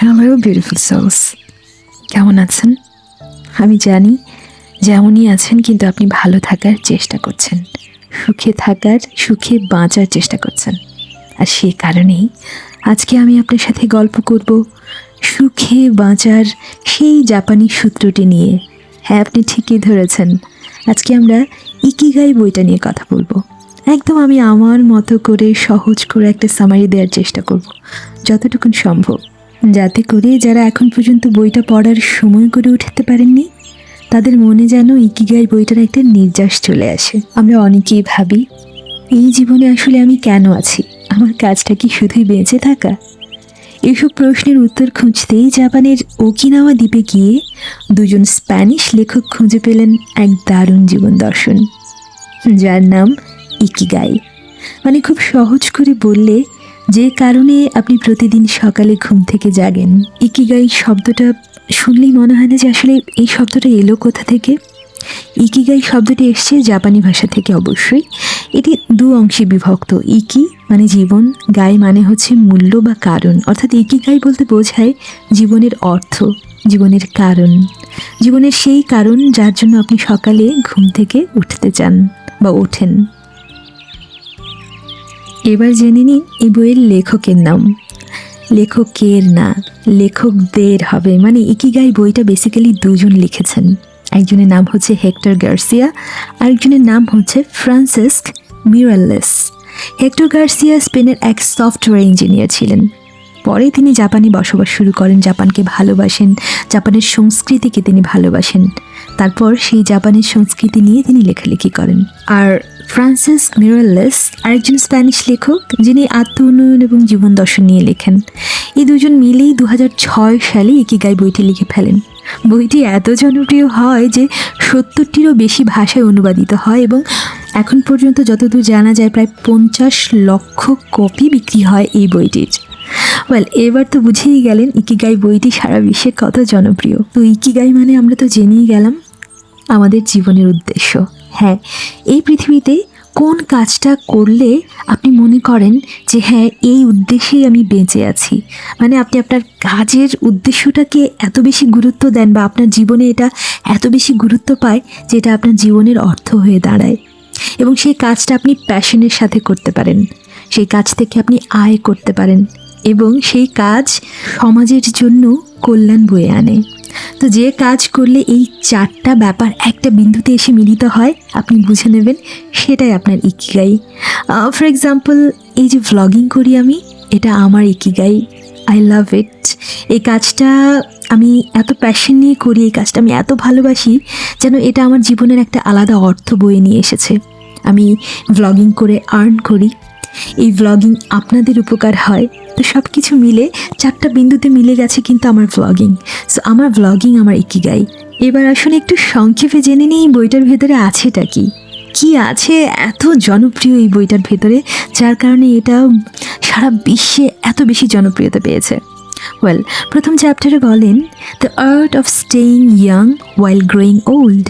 Hello beautiful sols কেমন আছেন? আমি জানি যেমনই আছেন, কিন্তু আপনি ভালো থাকার চেষ্টা করছেন। সুখে থাকার, সুখে বাঁচার চেষ্টা করছেন। আর সে কারণেই আজকে আমি আপনার সাথে গল্প করব সুখে বাঁচার সেই জাপানি সূত্রটি নিয়ে। হ্যাঁ আপনি ঠিকই ধরেছেন। আজকে আমরা ইকিগাই বইটা নিয়ে কথা বলব। একদম আমি আমার মতো করে সহজ করে একটা সামারি দেওয়ার চেষ্টা করব, যতটুকুন সম্ভব। যাতে করে যারা এখন পর্যন্ত বইটা পড়ার সময় করে উঠতে পারেননি, তাদের মনে যেন ইকিগাই বইটার একটা নির্যাস চলে আসে। আমরা অনেকেই ভাবি, এই জীবনে আসলে আমি কেন আছি? আমার কাজটা কি শুধুই বেঁচে থাকা? এসব প্রশ্নের উত্তর খুঁজতেই জাপানের ওকিনাওয়া দ্বীপে গিয়ে দুজন স্প্যানিশ লেখক খুঁজে পেলেন এক দারুণ জীবন দর্শন, যার নাম ইকিগাই। মানে খুব সহজ করে বললে যে কারণে আপনি প্রতিদিন সকালে ঘুম থেকে জাগেন, ইকিগাই শব্দটা শুনলেই মনে হয় না যে আসলে এই শব্দটা এলো কোথা থেকে? ইকিগাই শব্দটি এসছে জাপানি ভাষা থেকে অবশ্যই। এটি দু অংশে বিভক্ত, ইকি মানে জীবন, গাই মানে হচ্ছে মূল্য বা কারণ। অর্থাৎ ইকিগাই বলতে বোঝায় জীবনের অর্থ, জীবনের কারণ। জীবনের সেই কারণ যার জন্য আপনি সকালে ঘুম থেকে উঠতে চান বা ওঠেন। এবার জেনে নিন এই বইয়ের লেখকের নাম। লেখকের না, লেখকদের হবে। মানে ইকিগাই বইটা বেসিক্যালি দুজন লিখেছেন। একজনের নাম হচ্ছে হেক্টর গার্সিয়া, আরেকজনের নাম হচ্ছে ফ্রান্সিস্ক মিরাল্লেস হেক্টর গার্সিয়া স্পেনের এক সফটওয়্যার ইঞ্জিনিয়ার ছিলেন। পরে তিনি জাপানে বসবাস শুরু করেন, জাপানকে ভালোবাসেন, জাপানের সংস্কৃতিকে তিনি ভালোবাসেন। তারপর সেই জাপানের সংস্কৃতি নিয়ে তিনি লেখালেখি করেন। আর ফ্রান্সিস মিরাল্লেস আরেকজন স্প্যানিশ লেখক, যিনি আত্ম উন্নয়ন এবং জীবন দর্শন নিয়ে লেখেন। এই দুজন মিলেই দু ছয় সালে ইকিগাই বইটি লিখে ফেলেন। বইটি এত জনপ্রিয় হয় যে সত্তরটিরও বেশি ভাষায় অনুবাদিত হয় এবং এখন পর্যন্ত যতদূর জানা যায় প্রায় পঞ্চাশ লক্ষ কপি বিক্রি হয় এই বইটির। ওয়েল, এবার তো বুঝেই গেলেন ইকিগাই বইটি সারা বিশ্বে কত জনপ্রিয়। তো ইকিগাই মানে আমরা তো জেনেই গেলাম আমাদের জীবনের উদ্দেশ্য। হ্যাঁ এই পৃথিবীতে কোন কাজটা করলে আপনি মনে করেন যে হ্যাঁ এই উদ্দেশ্যেই আমি বেঁচে আছি? মানে আপনি আপনার কাজের উদ্দেশ্যটাকে এত বেশি গুরুত্ব দেন বা আপনার জীবনে এটা এত বেশি গুরুত্ব পায় যে এটা আপনার জীবনের অর্থ হয়ে দাঁড়ায়। এবং সেই কাজটা আপনি প্যাশনের সাথে করতে পারেন। সেই কাজ থেকে আপনি আয় করতে পারেন। এবং সেই কাজ সমাজের জন্য কল্যাণ বয়ে আনে। তো যে কাজ করলে এই চারটা ব্যাপার একটা বিন্দুতে এসে মিলিত হয়, আপনি বুঝে নেবেন, সেটাই আপনার ইকিগাই। ফর এক্সাম্পল এই যে ভ্লগিং করি আমি, এটা আমার ইকিগাই। আই লাভ ইট এই কাজটা আমি এত প্যাশন নিয়ে করি, এই কাজটা আমি এত ভালোবাসি যেন এটা আমার জীবনের একটা আলাদা অর্থ বয়ে নিয়ে এসেছে। আমি ভ্লগিং করে আর্ন করি। এই ভ্লগিং আপনাদের উপকার হয়। তো সব কিছু মিলে চারটা বিন্দুতে মিলে গেছে কিন্তু আমার ভ্লগিং সো আমার ভ্লগিং আমার ইকিগাই। এবার আসলে একটু সংক্ষেপে জেনে নিই বইটার ভেতরে আছেটা কি। কি আছে এত জনপ্রিয় এই বইটার ভেতরে, যার কারণে এটা সারা বিশ্বে এত বেশি জনপ্রিয়তা পেয়েছে। ওয়েল প্রথম চ্যাপ্টারে বলেন the art of staying young while growing old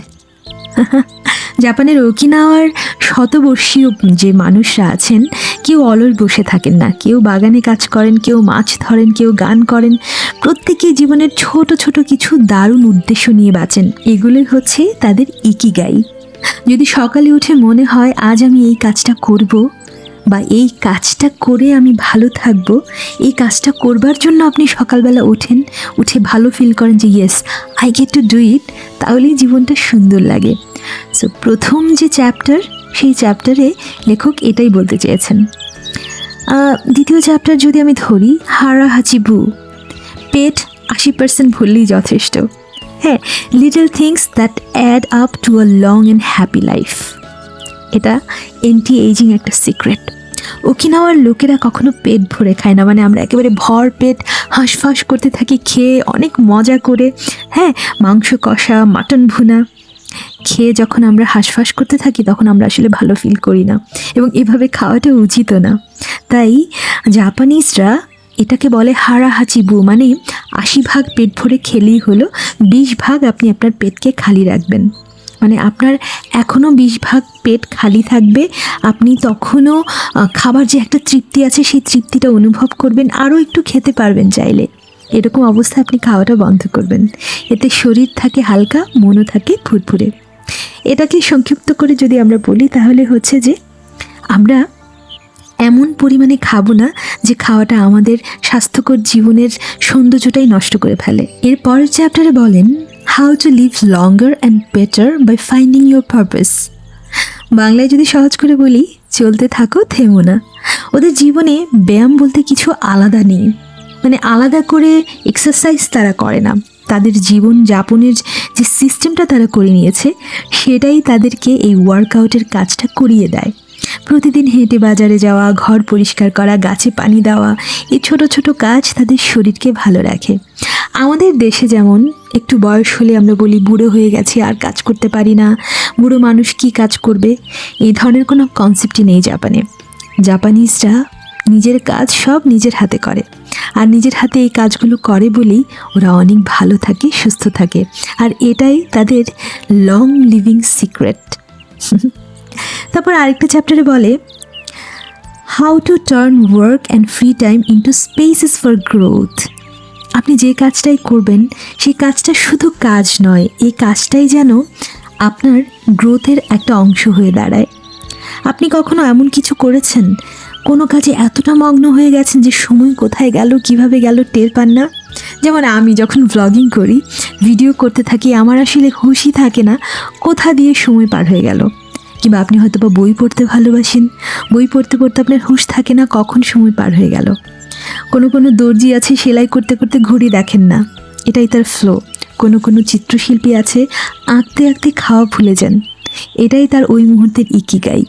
জাপানের ওকিনাওয়ার শতবর্ষীয় যে মানুষরা আছেন কেউ অলস বসে থাকেন না, কেউ বাগানে কাজ করেন, কেউ মাছ ধরেন, কেউ গান করেন। প্রত্যেকে জীবনের ছোট ছোট কিছু দারুণ উদ্দেশ্য নিয়ে বাঁচেন। এগুলোই হচ্ছে তাদের ইকিগাই। যদি সকালে উঠে মনে হয়, আজ আমি এই কাজটা করব বা এই কাজটা করে আমি ভালো থাকব, এই কাজটা করবার জন্য আপনি সকালবেলা ওঠেন, উঠে ভালো ফিল করেন যে yes I get to do it তাহলেই জীবনটা সুন্দর লাগে। সো প্রথম যে চ্যাপ্টার সেই চ্যাপ্টারে লেখক এটাই বলতে চেয়েছেন। দ্বিতীয় চ্যাপ্টার যদি আমি ধরি, হারা হাচিবু পেট আশি পার্সেন্ট ভুললেই যথেষ্ট। হ্যাঁ little things that add up to a long and happy life এটা এন্টি এইজিং একটা সিক্রেট ওকিনাওয়ার লোকেরা কখনো পেট ভরে খায় না মানে আমরা একেবারে ভর পেট, হাঁসফাঁস করতে থাকি, খেয়ে অনেক মজা করে। হ্যাঁ মাংস কষা, মাটন ভুনা। খেয়ে যখন আমরা হাঁসফাঁস করতে থাকি, তখন আমরা আসলে ভালো ফিল করি না। এবং এভাবে খাওয়াটা উচিত না। তাই জাপানিজরা এটাকে বলে হারা হাচিবু মানে আশি ভাগ পেট ভরে খেলেই হলো, বিশ ভাগ আপনি আপনার পেটকে খালি রাখবেন। মানে আপনার এখনও বিশ ভাগ পেট খালি থাকবে, আপনি তখনও খাবার যে একটা তৃপ্তি আছে, সেই তৃপ্তিটা অনুভব করবেন, আরও একটু খেতে পারবেন চাইলে। এরকম অবস্থায় আপনি খাওয়াটা বন্ধ করবেন। এতে শরীর থাকে হালকা, মনও থাকে ফুরফুরে। এটাকে সংক্ষিপ্ত করে যদি আমরা বলি, তাহলে হচ্ছে যে আমরা এমন পরিমাণে খাব না যে খাওয়াটা আমাদের স্বাস্থ্যকর জীবনের সৌন্দর্যটাই নষ্ট করে ফেলে। এর পরের চ্যাপ্টারে বলেন how to live longer and better by finding your purpose বাংলায় যদি সহজ করে বলি, চলতে থাকো, থেমো না। ওদের জীবনে ব্যায়াম বলতে কিছু আলাদা নেই। মানে আলাদা করে এক্সারসাইজ তারা করে না। তাদের জীবন যাপনের যে সিস্টেমটা তারা করে নিয়েছে, সেটাই তাদেরকে এই ওয়ার্কআউটের কাজটা করিয়ে দেয়। প্রতিদিন হেঁটে বাজারে যাওয়া, ঘর পরিষ্কার করা, গাছে পানি দেওয়া, এই ছোট ছোট কাজ তাদের শরীরকে ভালো রাখে। আমাদের দেশে যেমন একটু বয়স হলে আমরা বলি, বুড়ো হয়ে গেছি, আর কাজ করতে পারি না। বুড়ো মানুষ কি কাজ করবে? এই ধরনের কোনো কনসেপ্টই নেই জাপানে। জাপানিজরা নিজের কাজ সব নিজের হাতে করে। আর নিজের হাতে এই কাজগুলো করে বলেই ওরা অনেক ভালো থাকে, সুস্থ থাকে। আর এটাই তাদের লং লিভিং সিক্রেট তারপর আরেকটা চ্যাপ্টারে বলে how to turn work and free time into spaces for growth আপনি যে কাজটাই করবেন, সেই কাজটা শুধু কাজ নয়, এই কাজটাই যেন আপনার গ্রোথের একটা অংশ হয়ে দাঁড়ায়। আপনি কখনো এমন কিছু করেছেন কোনো কাজে এতটা মগ্ন হয়ে গেছেন যে সময় কোথায় গেল, কীভাবে গেল টের পান না? যেমন আমি যখন ভ্লগিং করি ভিডিও করতে থাকি, আমার আসলে হুশই থাকে না কোথা দিয়ে সময় পার হয়ে গেল। কিংবা আপনি হয়তো বা বই পড়তে ভালোবাসেন। বই পড়তে পড়তে আপনার হুঁশ থাকে না কখন সময় পার হয়ে গেল। কোনো কোনো দর্জি আছে সেলাই করতে করতে ঘড়ি দেখেন না। এটাই তার ফ্লো কোনো কোনো চিত্রশিল্পী আছে, আঁকতে আঁকতে খাওয়া ভুলে যান। এটাই তার ওই মুহূর্তের ইকিগাই।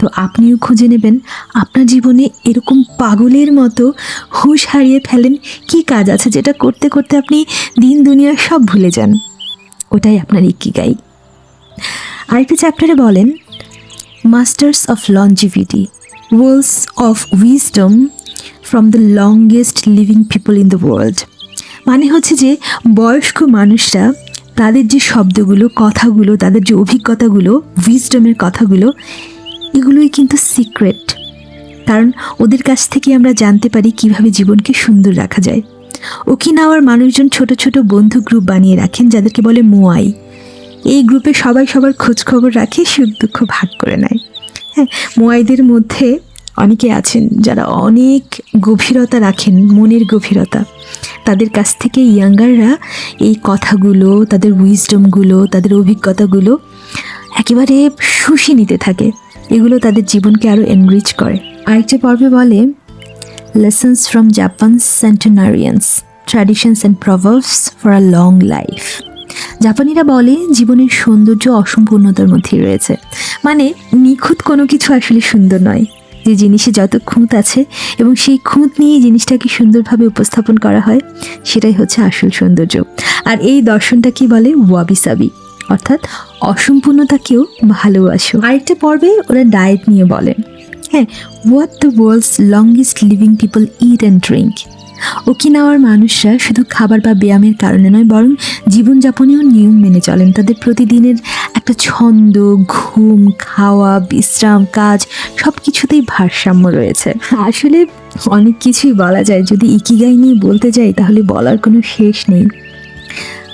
তো আপনিও খুঁজে নেবেন। আপনার জীবনে এরকম পাগলের মতো হুঁশ হারিয়ে ফেলেন কি কাজ আছে যেটা করতে করতে আপনি দিন দুনিয়া সব ভুলে যান। ওটাই আপনার ইকিগাই। আরেকটা চ্যাপ্টারে বলেন masters of longevity words of wisdom from the longest living people in the world মানে হচ্ছে যে, বয়স্ক মানুষরা তাদের যে শব্দগুলো, কথাগুলো, তাদের যে অভিজ্ঞতাগুলো উইজডমের কথাগুলো এগুলোই কিন্তু সিক্রেট কারণ ওদের কাছ থেকে আমরা জানতে পারি কীভাবে জীবনকে সুন্দর রাখা যায়। ওকিনাওয়ার মানুষজন ছোট ছোট বন্ধু গ্রুপ বানিয়ে রাখেন, যাদেরকে বলে মোয়াই। এই গ্রুপে সবাই সবার খোঁজখবর রাখে, সুখ দুঃখ ভাগ করে নেয়। হ্যাঁ মোয়াইদের মধ্যে অনেকে আছেন যারা অনেক গভীরতা রাখেন, মনের গভীরতা। তাদের কাছ থেকে ইয়াঙ্গাররা এই কথাগুলো, তাদের উইজডমগুলো তাদের অভিজ্ঞতাগুলো একেবারে শুষি নিতে থাকে। এগুলো তাদের জীবনকে আরও এনরিচ করে। আরেকটা পর্বে বলে lessons from Japan centenarians traditions and proverbs for a long life জাপানিরা বলে, জীবনের সৌন্দর্য অসম্পূর্ণতার মধ্যে রয়েছে। মানে নিখুঁত কোনো কিছু আসলে সুন্দর নয়। যে জিনিসে যত খুঁত আছে এবং সেই খুঁত নিয়ে জিনিসটাকে সুন্দরভাবে উপস্থাপন করা হয়, সেটাই হচ্ছে আসল সৌন্দর্য। আর এই দর্শনটা কি বলে? ওয়াবিসাবি। অর্থাৎ অসম্পূর্ণতাকেও ভালোবাসো। আরেকটা পর্বে ওরা ডায়েট নিয়ে বলেন হ্যাঁ what the world's longest living people eat and drink ওকিনাওয়ার মানুষরা শুধু খাবার বা ব্যায়ামের কারণে নয়, বরং জীবনযাপনেও নিয়ম মেনে চলেন। তাদের প্রতিদিনের একটা ছন্দ, ঘুম, খাওয়া, বিশ্রাম, কাজ সব কিছুতেই ভারসাম্য রয়েছে। আসলে অনেক কিছুই বলা যায়। যদি ইকিগাই নিয়ে বলতে যাই, তাহলে বলার কোনো শেষ নেই।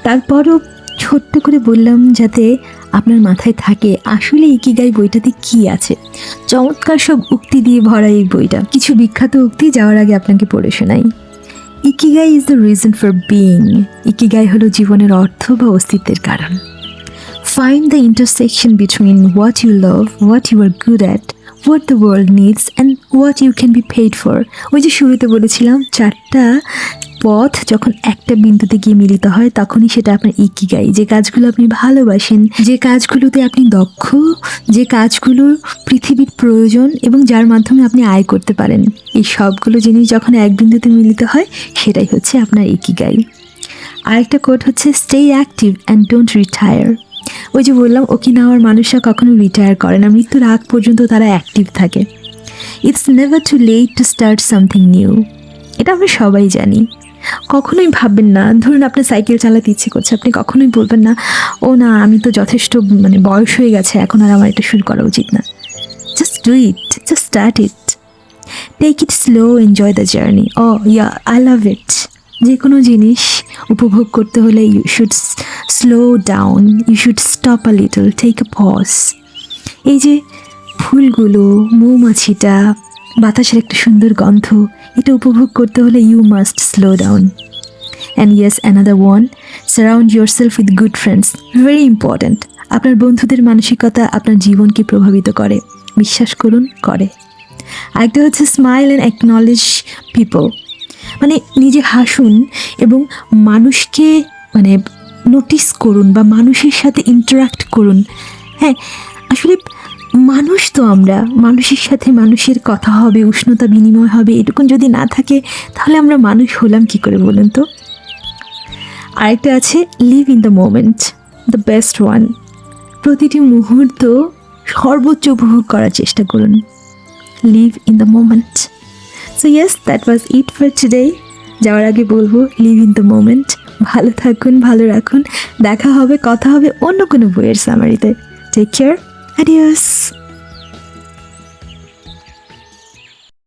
তারপরও ছোট্ট করে বললাম যাতে আপনার মাথায় থাকে আসলে ইকিগাই বইটাতে কি আছে। চমৎকার সব উক্তি দিয়ে ভরা এই বইটা। কিছু বিখ্যাত উক্তি যাওয়ার আগে আপনাকে পড়ে শোনাই। Ikigai is the reason for being ikigai হলো জীবনের অর্থ বা অস্তিত্বের কারণ। Find the intersection between what you love what you are good at what the world needs and what you can be paid for ওই যে শুরুতে বলেছিলাম, চারটা পথ যখন একটা বিন্দুতে গিয়ে মিলিত হয়, তখনই সেটা আপনার ইকিগাই। যে কাজগুলো আপনি ভালোবাসেন, যে কাজগুলোতে আপনি দক্ষ, যে কাজগুলো পৃথিবীর প্রয়োজন এবং যার মাধ্যমে আপনি আয় করতে পারেন, এই সবগুলো জিনিস যখন এক বিন্দুতে মিলিত হয়, সেটাই হচ্ছে আপনার ইকিগাই। আরেকটা কোড হচ্ছে stay active and don't retire ওই যে বললাম ওকিনাওয়ার মানুষরা কখনো রিটায়ার করে না। মৃত্যুর আগ পর্যন্ত তারা অ্যাক্টিভ থাকে। It's never too late to start something new এটা আমরা সবাই জানি। কখনোই ভাববেন না। ধরুন আপনার সাইকেল চালাতে ইচ্ছে করছে, আপনি কখনোই বলবেন না, ও না, আমি তো যথেষ্ট মানে বয়স হয়ে গেছে, এখন আর আমার এটা শুরু করা উচিত না। Just do it just start it take it slow enjoy the journey oh yeah I love it যে কোনো জিনিস উপভোগ করতে হলে you should slow down you should stop a little take a pause এই যে ফুলগুলো, মৌমাছিটা, বাতাসের একটা সুন্দর গন্ধ এটা উপভোগ করতে হলে you must slow down and yes another one surround yourself with good friends very important আপনার বন্ধুদের মানসিকতা আপনার জীবনকে প্রভাবিত করে। বিশ্বাস করুন, করে। আরেকটা হচ্ছে স্মাইল অ্যান্ড অ্যাকনলেজ পিপল মানে নিজে হাসুন এবং মানুষকে মানে নোটিস করুন বা মানুষের সাথে ইন্টারাক্ট করুন। হ্যাঁ আসলে মানুষ তো আমরা। মানুষের সাথে মানুষের কথা হবে, উষ্ণতা বিনিময় হবে এটুকুন যদি না থাকে, তাহলে আমরা মানুষ হলাম কি করে বলুন তো? আরেকটা আছে live in the moment the best one প্রতিটি মুহূর্ত সর্বোচ্চ উপভোগ করার চেষ্টা করুন। Live in the moment so yes that was it for today যাওয়ার আগে বলব লিভ ইন দ্য মোমেন্ট ভালো থাকুন, ভালো রাখুন। দেখা হবে, কথা হবে অন্য কোনো বইয়ের সামারিতে টেক কেয়ার Adios!